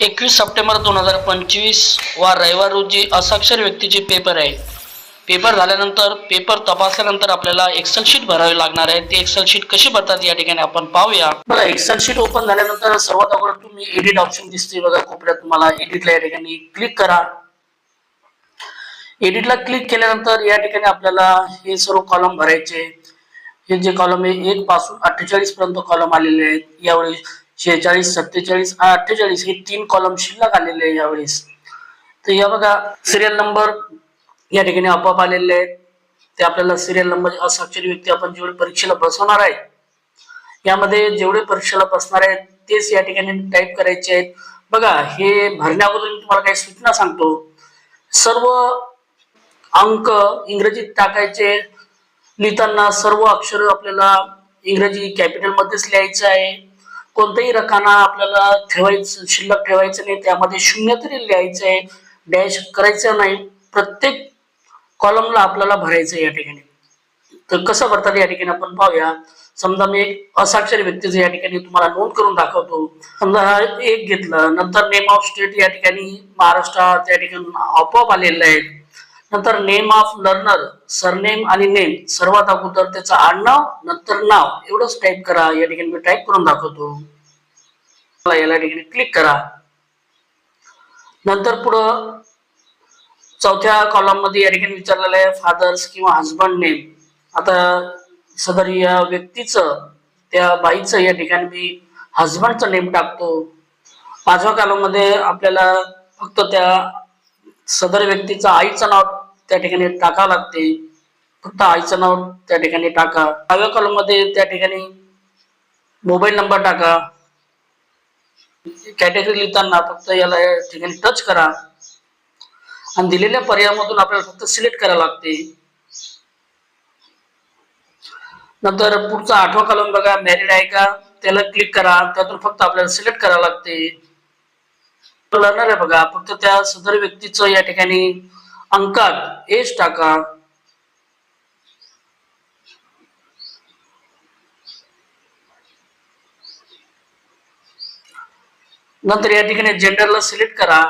एकवीस सप्टेंबर दोन हजार पंचवीस वा रविवार रोजी असाक्षर व्यक्तीचे पेपर आहे. पेपर झाल्यानंतर पेपर तपासल्यानंतर आपल्याला एक्सेल शीट भरावी लागणार आहे. ते एक्सेल शीट कशी भरतात या ठिकाणी आपण पाहूया. बघा एक्सेल शीट ओपन झाल्यानंतर सर्वात अगोदर तुम्ही एडिट ऑप्शन दिसते बघा कोपऱ्यात तुम्हाला एडिटला या ठिकाणी क्लिक करा. एडिटला क्लिक केल्यानंतर या ठिकाणी आपल्याला हे सर्व कॉलम भरायचे. हे जे कॉलम आहे एक पासून अठ्ठेचाळीस पर्यंत कॉलम आलेले आहेत. यावेळी शेहेचाळीस सत्तेचाळीस आणि अठ्ठेचाळीस हे तीन कॉलम शिल्लक आलेले आहे यावेळेस. तर या बघा सिरियल नंबर या ठिकाणी आपोआप आलेले आहेत. ते आपल्याला सिरियल नंबर असाक्षरी व्यक्ती आपण जेवढे परीक्षेला बसवणार आहे यामध्ये जेवढे परीक्षेला बसणार आहेत तेच या ठिकाणी टाईप करायचे आहेत. बघा हे भरण्याबद्दल मी तुम्हाला काही सूचना सांगतो. सर्व अंक इंग्रजीत टाकायचे. लिहिताना सर्व अक्षर आपल्याला इंग्रजी कॅपिटल मध्येच लिहायचं आहे. कोणताही रकाना आपल्याला ठेवायचं शिल्लक ठेवायचं नाही त्यामध्ये शून्य तरी लिहायचं आहे डॅश करायचं नाही. प्रत्येक कॉलमला आपल्याला भरायचं आहे या ठिकाणी. तर कसं भरतात या ठिकाणी आपण पाहूया. समजा मी एक असाक्षर व्यक्तीचं या ठिकाणी तुम्हाला नोंद करून दाखवतो. समजा हा एक घेतलं नंतर नेम ऑफ स्टेट या ठिकाणी महाराष्ट्रात या ठिकाणी आपोआप आलेलं आहे. नंतर नेम ऑफ लर्नर सरनेम आणि नेम सर्वात अगोदर त्याचं आडनाव नंतर नाव. एवढंच टाईप करा. या ठिकाणी मी टाईप करून दाखवतो. याला ठिकाणी क्लिक करा. नंतर पुढं चौथ्या कॉलममध्ये या ठिकाणी विचारलेलं आहे फादर्स किंवा हजबंड नेम आता सदर या व्यक्तीचं त्या बाईचं या ठिकाणी मी हजबंडचं नेम टाकतो. पाचव्या कॉलममध्ये आपल्याला फक्त त्या सदर व्यक्तीचं आईचं नाव त्या ठिकाणी टाकावं लागते. फक्त आईचं नाव त्या ठिकाणी टाका. डाव्या कॉलममध्ये त्या ठिकाणी मोबाईल नंबर टाका. कॅटेगरी लिहिताना फक्त याला या ठिकाणी टच करा. आणि दिलेल्या पर्यायामधून आपल्याला फक्त सिलेक्ट करावं लागते. नंतर पुढचा आठवा कॉलम बघा मॅरिड आहे का? त्याला क्लिक करा. त्यातून फक्त आपल्याला सिलेक्ट करावं लागते. लागणार आहे बघा. फक्त त्या सदर व्यक्तीचं या ठिकाणी अंकात एज टाका. नंतर या ठिकाणी जेंडरला सिलेक्ट करा.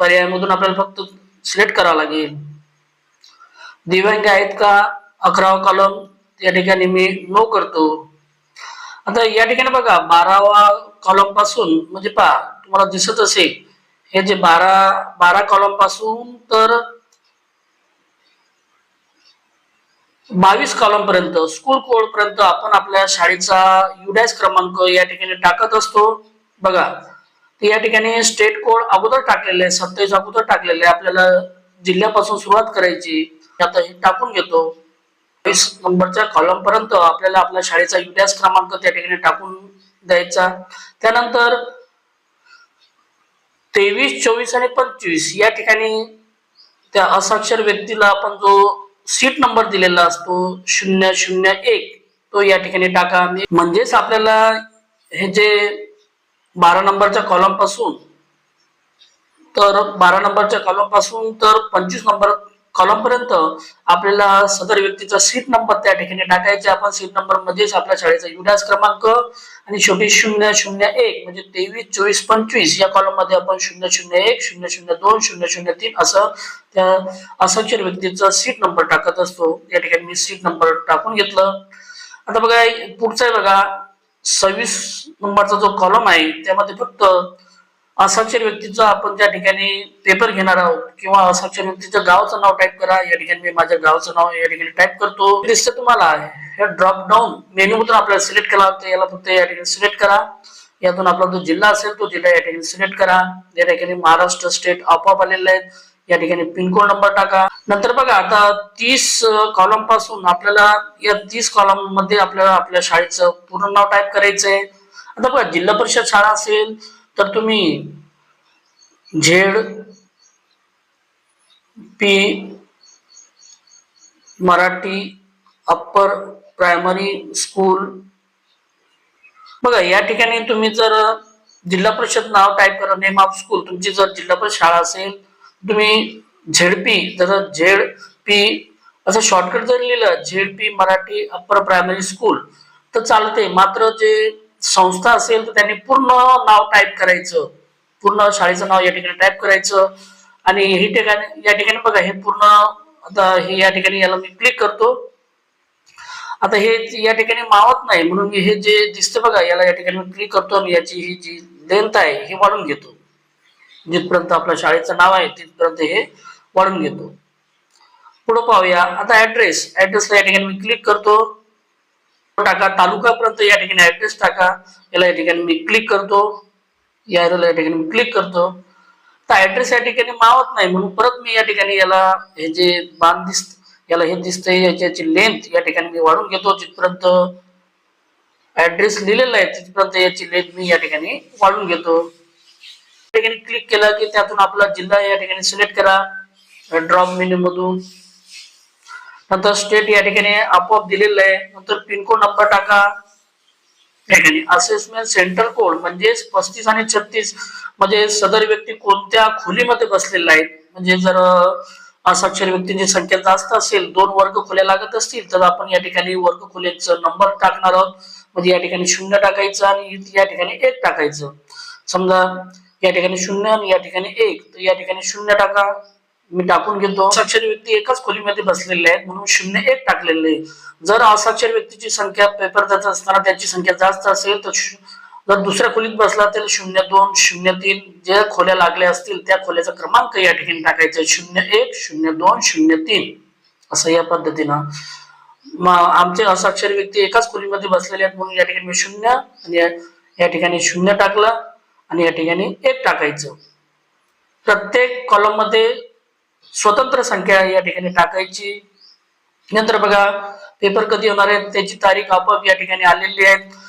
पर्यायामधून आपल्याला फक्त सिलेक्ट करावं लागेल. दिव्यांग आहेत का? अकरावा कॉलम या ठिकाणी मी नो करतो. आता या ठिकाणी बघा बारावा कॉलमपासून म्हणजे पहा तुम्हाला दिसत असेल हे जे बारा बारा कॉलमपासून तर बावीस कॉलम पर्यंत स्कूल कोड पर्यंत आपण आपल्या शाळेचा युडॅस क्रमांक या ठिकाणी टाकत असतो. बघा या ठिकाणी स्टेट कोड अगोदर टाकलेले आहे सत्तावीस अगोदर टाकलेले आपल्याला जिल्ह्यापासून सुरुवात करायची आता हे टाकून घेतो. वीस नंबरच्या कॉलम पर्यंत आपल्याला आपल्या शाळेचा युडॅस क्रमांक त्या ठिकाणी टाकून द्यायचा. त्यानंतर तेवीस चोवीस आणि पंचवीस या ठिकाणी त्या असाक्षर व्यक्तीला आपण जो सीट नंबर दिलेला असतो शून्य शून्य एक तो या ठिकाणी टाका. म्हणजेच आपल्याला हे जे बारा नंबरच्या कॉलमपासून तर बारा नंबरच्या कॉलमपासून तर पंचवीस नंबर कॉलम पर्यंत आपल्याला सदर व्यक्तीचा सीट नंबर त्या ठिकाणी टाकायचा. आपण सीट नंबर मध्येच आपल्या शाळेचा युडास क्रमांक आणि शेवटी शून्य शून्य एक म्हणजे तेवीस चोवीस पंचवीस या कॉलममध्ये आपण शून्य शून्य एक शून्य शून्य दोन शून्य शून्य तीन असं त्या असंख्य व्यक्तीचा सीट नंबर टाकत असतो. या ठिकाणी मी सीट नंबर टाकून घेतलं. आता बघा पुढचा बघा सव्वीस नंबरचा जो कॉलम आहे त्यामध्ये फक्त असाक्षर व्यक्तीचा आपण त्या ठिकाणी पेपर घेणार आहोत किंवा असाक्षर व्यक्तीचं गावचं नाव टाईप करा. या ठिकाणी मी माझ्या गावचं नाव या ठिकाणी टाईप करतो. दिसतं तुम्हाला हे ड्रॉप डाऊन मेन्यूमधून आपल्याला सिलेक्ट केला होता. याला फक्त या ठिकाणी सिलेक्ट करा. यातून आपला जो जिल्हा असेल तो जिल्हा या ठिकाणी सिलेक्ट करा. या ठिकाणी महाराष्ट्र स्टेट आपोआप आलेले आहेत. या ठिकाणी पिनकोड नंबर टाका. नंतर बघा आता तीस कॉलमपासून आपल्याला या तीस कॉलममध्ये आपल्याला आपल्या शाळेचं पूर्ण नाव टाईप करायचंय. आता बघा जिल्हा परिषद शाळा असेल तर तुम्ही Z P Marathi upper primary school. बघा या ठिकाणी तुम्ही जर जिल्हा परिषद नाव टाईप करा नेम ऑफ स्कूल तुमची जर जिल्हा परिषद शाळा असेल तुम्ही झेडपी जर झेड पी असं शॉर्टकट जर लिहिलं Z P Marathi upper primary school तर चालते मात्र जे संस्था असेल तर त्यांनी पूर्ण नाव टाईप करायचं. पूर्ण शाळेचं नाव या ठिकाणी टाईप करायचं. आणि ही ठिकाणी या ठिकाणी बघा हे पूर्ण आता हे या ठिकाणी याला मी क्लिक करतो. आता हे या ठिकाणी मावत नाही म्हणून मी हे जे दिसतं बघा याला या ठिकाणी मी क्लिक करतो आणि याची ही जी लेंथ आहे हे वाढून घेतो. जिथपर्यंत आपल्या शाळेचं नाव आहे तिथपर्यंत हे वाढून घेतो. पुढे पाहूया. आता ऍड्रेस ऍड्रेसला या ठिकाणी मी क्लिक करतो. टाका तालुकापर्यंत या ठिकाणी ऍड्रेस टाका. याला या ठिकाणी मी क्लिक करतो. या या ठिकाणी मी क्लिक करतो. तर ऍड्रेस या ठिकाणी मावत नाही म्हणून परत मी या ठिकाणी याला हे जे बाण दिसत याला हे दिसतंय याच्याची लेंथ या ठिकाणी मी वाढून घेतो तिथपर्यंत ऍड्रेस लिहिलेला आहे तिथपर्यंत याची लेंथ मी या ठिकाणी वाढून घेतो. या ठिकाणी क्लिक केलं की त्यातून आपला जिल्हा या ठिकाणी सिलेक्ट करा ड्रॉप मेन्यू मधून. नंतर स्टेट या ठिकाणी आपोआप दिलेलं आहे नंतर पिनकोड नंबर टाका. ठिकाणी असेसमेंट सेंटर कोड म्हणजे पस्तीस आणि छत्तीस म्हणजे सदर व्यक्ती कोणत्या खोलीमध्ये बसलेला आहे? म्हणजे जर असाक्षर व्यक्तींची संख्या जास्त असेल दोन वर्ग खोल्या लागत असतील तर आपण या ठिकाणी वर्ग खोल्याचं नंबर टाकणार आहोत. म्हणजे या ठिकाणी शून्य टाकायचं आणि या ठिकाणी एक टाकायचं. समजा या ठिकाणी शून्य आणि या ठिकाणी एक तर या ठिकाणी शून्य टाका. मी टाकून घेतो. साक्षर व्यक्ती एकाच खोलीमध्ये बसलेले आहेत म्हणून शून्य एक टाकलेले आहे. जर असाक्षर व्यक्तीची संख्या पेपर देत असताना त्याची संख्या जास्त असेल तर जर दुसऱ्या खोलीत बसला तर शून्य दोन शून्य तीन जे खोल्या लागल्या असतील त्या खोल्याचा क्रमांक या ठिकाणी टाकायचा शून्य एक शून्य दोन शून्य तीन. असं या पद्धतीनं. आमचे असाक्षर व्यक्ती एकाच खोलीमध्ये बसलेले आहेत म्हणून या ठिकाणी मी शून्य आणि या- या ठिकाणी शून्य टाकलं आणि या ठिकाणी एक टाकायचं. प्रत्येक कॉलममध्ये स्वतंत्र संख्या या ठिकाणी टाकायची. नंतर बघा पेपर कधी होणार आहेत त्याची तारीख आपोआप या ठिकाणी आलेली आहे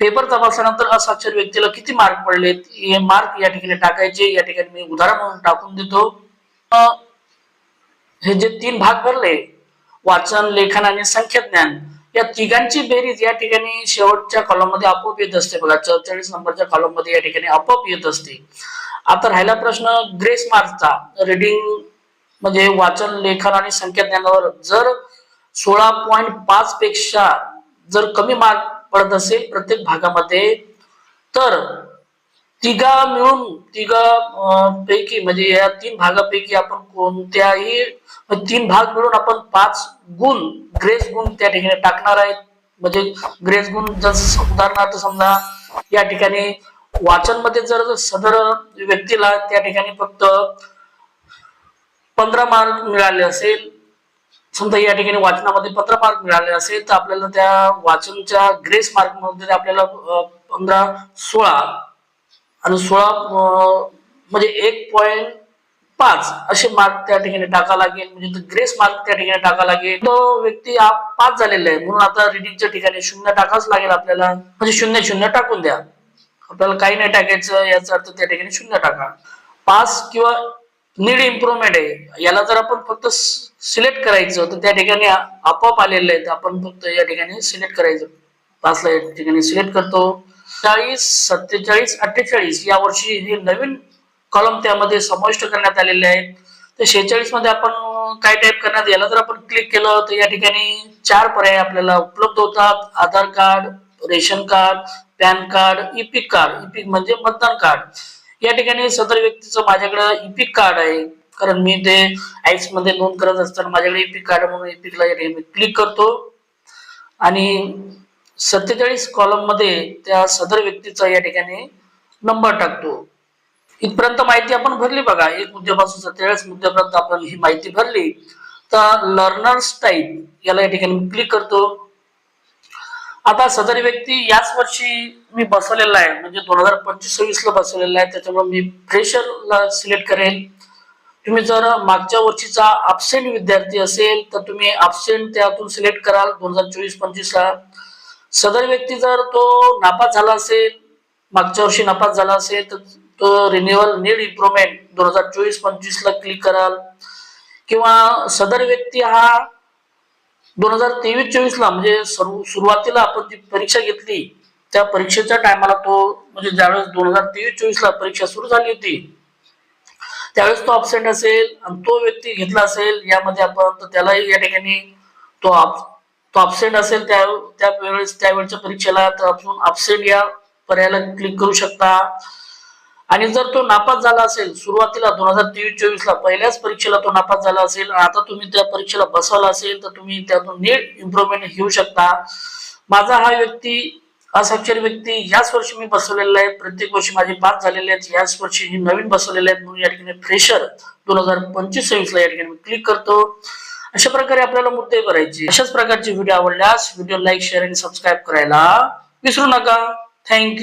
पेपर तपासल्यानंतर असाक्षर व्यक्तीला किती मार्क पडलेत हे मार्क या ठिकाणी टाकायचे. या ठिकाणी मी उदाहरण म्हणून टाकून देतो. हे जे तीन भाग भरले वाचन लेखन आणि संख्याज्ञान या तिघांची बेरीज या ठिकाणी शेवटच्या कॉलममध्ये आपोआप येत असते. बघा चौचाळीस नंबरच्या कॉलममध्ये या ठिकाणी आपोआप येत असते. आता राहिला प्रश्न ग्रेस मार्कचा रिडिंग म्हणजे वाचन लेखन आणि संख्याज्ञानावर. जर सोळा पॉईंट पाच पेक्षा जर कमी मार्क पडत असेल प्रत्येक भागामध्ये तर तिघा मिळून तिघा पैकी म्हणजे या तीन भागापैकी आपण कोणत्याही तीन भाग मिळून आपण पाच गुण ग्रेस गुण त्या ठिकाणी टाकणार आहेत. म्हणजे ग्रेस गुण जर उदाहरणार्थ समजा या ठिकाणी वाचनमध्ये जर सदर व्यक्तीला त्या ठिकाणी फक्त पंधरा मार्क मिळाले असेल समजा या ठिकाणी वाचनामध्ये पंधरा मार्क मिळाले असेल तर आपल्याला त्या वाचनच्या ग्रेस मार्कमध्ये आपल्याला पंधरा सोळा आणि सोळा म्हणजे एक पॉइंट पाच असे मार्क त्या ठिकाणी टाका लागेल. म्हणजे ग्रेस मार्क त्या ठिकाणी टाका लागेल. तो व्यक्ती पाच झालेला आहे. म्हणून आता रिडिंगच्या ठिकाणी शून्य टाकाच लागेल आपल्याला. म्हणजे शून्य शून्य टाकून द्या. आपल्याला काही नाही टाकायचं याचा अर्थ त्या ठिकाणी शून्य टाका. पास किंवा नीड इम्प्रुव्हमेंट आहे याला जर आपण फक्त सिलेक्ट करायचं तर त्या ठिकाणी आपोआप आलेलं आहे तर आपण फक्त या ठिकाणी सिलेक्ट करायचं. पासला या ठिकाणी सिलेक्ट करतो. चाळीस सत्तेचाळीस अठ्ठेचाळीस या वर्षी हे नवीन कॉलम त्यामध्ये समाविष्ट करण्यात आलेले आहेत. तर शेहेचाळीसमध्ये आपण काय टाईप करण्यात याला जर आपण क्लिक केलं तर या ठिकाणी चार पर्याय आपल्याला उपलब्ध होतात. Aadhaar card ration card PAN card EPIC card EPIC म्हणजे मतदान कार्ड. या ठिकाणी सदर व्यक्तीचं माझ्याकडे इपिक कार्ड आहे. कारण मी ते आईसमध्ये नोंद करत असताना माझ्याकडे इपिक कार्ड म्हणून इपिकला या ठिकाणी क्लिक करतो. आणि सत्तेचाळीस कॉलममध्ये त्या सदर व्यक्तीचा या ठिकाणी नंबर टाकतो. इथपर्यंत माहिती आपण भरली बघा. एक मुद्द्यापासून सत्तेचाळीस मुद्द्यापर्यंत आपण ही माहिती भरली. तर लर्नर्स टाईप याला या ठिकाणी क्लिक करतो. आता सदर व्यक्ती याच वर्षी मी बसवलेला आहे. म्हणजे दोन हजार पंचवीस सव्वीस ला बसवलेला आहे. त्याच्यामुळे मी फ्रेशरला सिलेक्ट करेल. तुम्ही जर मागच्या वर्षीचा अबसेंट विद्यार्थी असेल तर तुम्ही अबसेंट त्यातून सिलेक्ट कराल दोन हजार चोवीस पंचवीस ला. सदर व्यक्ती जर तो नापास झाला असेल मागच्या वर्षी नापास झाला असेल तर तो रिन्युअल नीड इम्प्रुव्हमेंट दोन हजार चोवीस पंचवीस ला क्लिक कराल. किंवा सदर व्यक्ती हा दोन हजार तेवीस चोवीसला म्हणजे सर्व सुरुवातीला आपण जी परीक्षा घेतली त्या परीक्षेच्या टायमाला तो म्हणजे ज्यावेळेस दोन हजार तेवीस चोवीसला परीक्षा सुरू झाली होती त्यावेळेस तो अबसेंट असेल आणि तो व्यक्ती घेतला असेल यामध्ये आपण तर त्यालाही या ठिकाणी तो तो अबसेंट असेल त्या त्यावेळेस त्यावेळेच्या परीक्षेला तर आपण अबसेंट या पर्यायाला क्लिक करू शकता. आणि जर तो नापास झाला असेल सुरुवातीला दोन हजार तेवीस चोवीस ला पहिल्याच परीक्षेला तो नापास झाला असेल आता तुम्ही त्या परीक्षेला बसवला असेल तर तुम्ही त्यातून नीट इम्प्रुव्हमेंट घेऊ शकता. माझा हा व्यक्ती असाक्षर व्यक्ती याच वर्षी मी बसवलेला आहे. प्रत्येक वर्षी माझे पास झालेले आहेत. याच वर्षी ही नवीन बसवलेले आहेत. म्हणून या ठिकाणी फ्रेशर दोन हजार पंचवीस सव्वीस ला या ठिकाणी क्लिक करतो. अशा प्रकारे आपल्याला मुद्दे करायचे अशाच प्रकारचे व्हिडिओ आवडल्यास व्हिडिओ लाईक शेअर आणि सबस्क्राईब करायला विसरू नका. थँक्यू